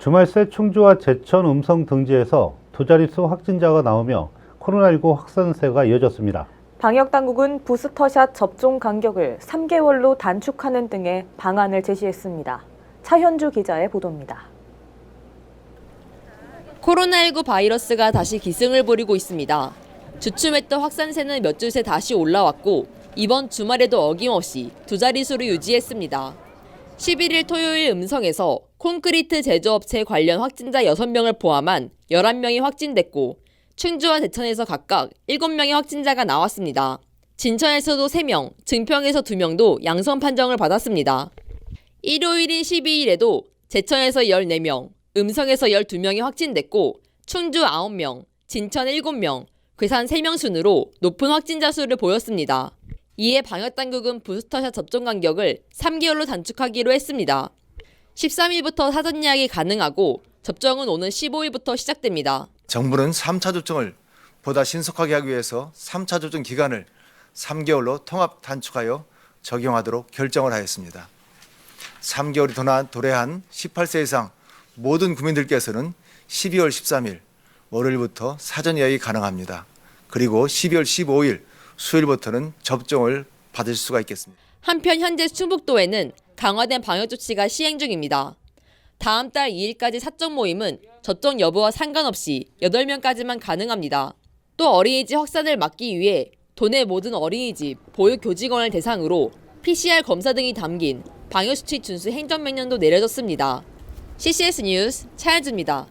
주말 새 충주와 제천 음성 등지에서 두 자릿수 확진자가 나오며 코로나19 확산세가 이어졌습니다. 방역당국은 부스터샷 접종 간격을 3개월로 단축하는 등의 방안을 제시했습니다. 차현주 기자의 보도입니다. 코로나19 바이러스가 다시 기승을 부리고 있습니다. 주춤했던 확산세는 몇 주 새 다시 올라왔고 이번 주말에도 어김없이 두 자릿수를 유지했습니다. 11일 토요일 음성에서 콘크리트 제조업체 관련 확진자 6명을 포함한 11명이 확진됐고 충주와 대천에서 각각 7명의 확진자가 나왔습니다. 진천에서도 3명, 증평에서 2명도 양성 판정을 받았습니다. 일요일인 12일에도 제천에서 14명, 음성에서 12명이 확진됐고 충주 9명, 진천 7명, 괴산 3명 순으로 높은 확진자 수를 보였습니다. 이에 방역당국은 부스터샷 접종 간격을 3개월로 단축하기로 했습니다. 13일부터 사전 예약이 가능하고 접종은 오는 15일부터 시작됩니다. 정부는 3차 접종을 보다 신속하게 하기 위해서 3차 접종 기간을 3개월로 통합 단축하여 적용하도록 결정을 하였습니다. 3개월이 도나 도래한 18세 이상 모든 국민들께서는 12월 13일 월요일부터 사전 예약이 가능합니다. 그리고 12월 15일 수요일부터는 접종을 받을 수가 있겠습니다. 한편 현재 충북도에는 강화된 방역 조치가 시행 중입니다. 다음 달 2일까지 사적 모임은 접종 여부와 상관없이 8명까지만 가능합니다. 또 어린이집 확산을 막기 위해 도내 모든 어린이집, 보육교직원을 대상으로 PCR 검사 등이 담긴 방역수칙 준수 행정명령도 내려졌습니다. CCS 뉴스 차현주입니다.